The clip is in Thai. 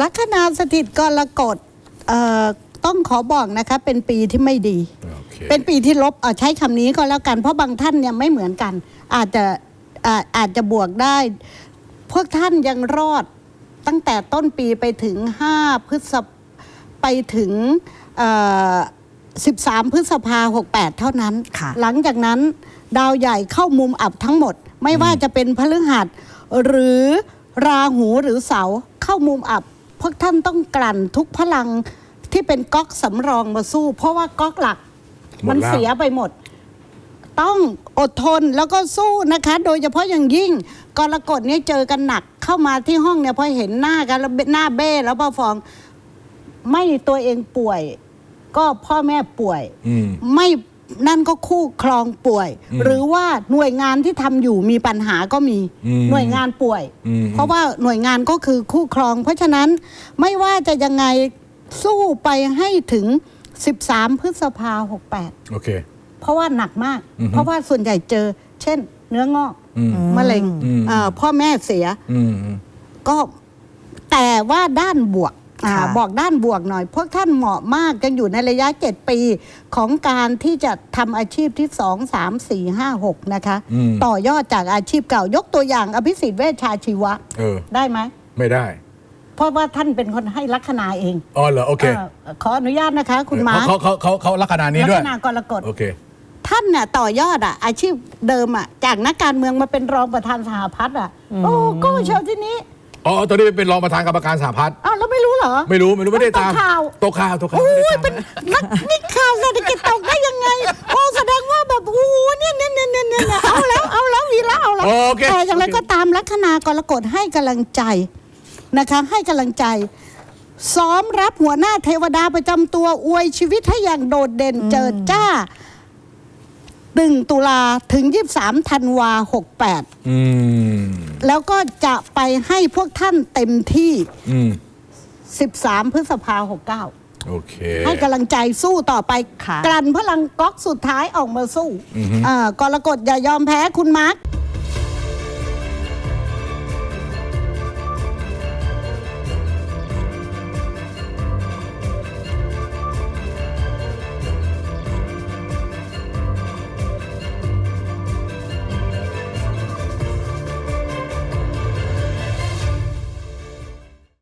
ลัคนาสถิตกรกฎเอ่อต้องขอบอกนะคะ เป็นปีที่ไม่ดีโอเคเป็นปีที่ลบเอ่อใช้คำนี้ก็แล้วกัน เพราะบางท่านเนี่ยไม่เหมือนกัน อาจจะอ่าอาจจะบวกได้ พวกท่านยังรอดตั้งแต่ต้นปีไปถึง 5 พฤษภไปถึงเอ่อ13 พฤษภา68 เท่านั้นค่ะหลังจากนั้นดาวใหญ่เข้ามุมอับทั้งหมด ไม่ว่าจะเป็นพฤหัสหรือราหูหรือเสาร์เข้ามุมอับ พวกท่านต้องกลั่นทุกพลังที่เป็นก๊อกสำรองมาสู้ เพราะว่าก๊อกหลักหมดมันแล้วเสียไปหมด ต้องอดทนแล้วก็สู้นะคะ โดยเฉพาะอย่างยิ่งกรกฎเนี่ยเจอกันหนักเข้ามาที่ห้องเนี่ยพอเห็นหน้ากันแล้วหน้าเบ้แล้วพอฟองไม่ตัวเองป่วย ก็พ่อแม่ป่วย อืม ไม่ นั่นก็คู่ครองป่วยอืมหรือว่าหน่วยงานที่ทำอยู่มีปัญหาก็มีอืมหน่วยงานป่วยอืมเพราะว่าหน่วยงานก็คือคู่ครอง เพราะฉะนั้นไม่ว่าจะยังไงสู้ไปให้ถึง 13 พฤษภา68โอเค เพราะว่าหนักมากอือฮึเพราะว่าส่วนใหญ่เจอ เช่น เนื้องอกอืมมะเร็งอืมเอ่อพ่อแม่เสียอืมอืมก็แต่ว่าด้านบวก อาค่ะ บอกด้านบวกหน่อย พวกท่านเหมาะมากยังอยู่ในระยะ 7 ปี ของการที่จะทำอาชีพที่ 2 3 4 5 6 นะคะ อืม ต่อยอดจากอาชีพเก่ายกตัวอย่างอภิสิทธิ์เวชชาชีวะ เออ ได้ไหม ไม่ได้ เพราะว่าท่านเป็นคนให้ลัคนาเองอ๋อเหรอ โอเคเอ่อขออนุญาตนะคะ คุณหมาเขาเขาเขาเขาลักษณะนี้ลัด้วยนากรกฎ โอเค ท่านน่ะต่อยอดอะอาชีพเดิมอะจากนักการเมืองมาเป็นรองประธานสหพัฒน์อะโอ้ก็เชียวที่นี้ อ๋อตอนนี้เป็นรองประธานกรรมการสหพัฒน์ อ้าวแล้วไม่รู้เหรอ ไม่รู้ไม่รู้ไม่ได้ตามตกข่าว ตกข่าวตกข่าวโอ้ไม่ได้ยตามเป็นนักนิข่าวเศรษฐกิจตกได้ยังไง โอ้แสดงว่าแบบโอ้โหเนี่ยเนี่ยเนี่ยเนี่ยเนี่ยเอาแล้วเอาแล้ววีละเอาแล้ว โอเคแต่อย่างไรโอเคก็ตามลัคนากรกฎให้กำลังใจนะคะให้กำลังใจ ซ้อมรับหัวหน้าเทวดาประจำตัวอวยชีวิตให้อย่างโดดเด่นเจิดจ้า หนึ่งตุลาถึง 23ธันวา68 อืม แล้วก็จะไปให้พวกท่านเต็มที่ อืม 13 พฤษภา69 โอเค ให้กำลังใจสู้ต่อไป ค่ะ กลั่นพลังก๊อกสุดท้ายออกมาสู้อือฮึอ่ากรกฎอย่ายอมแพ้คุณมาร์ค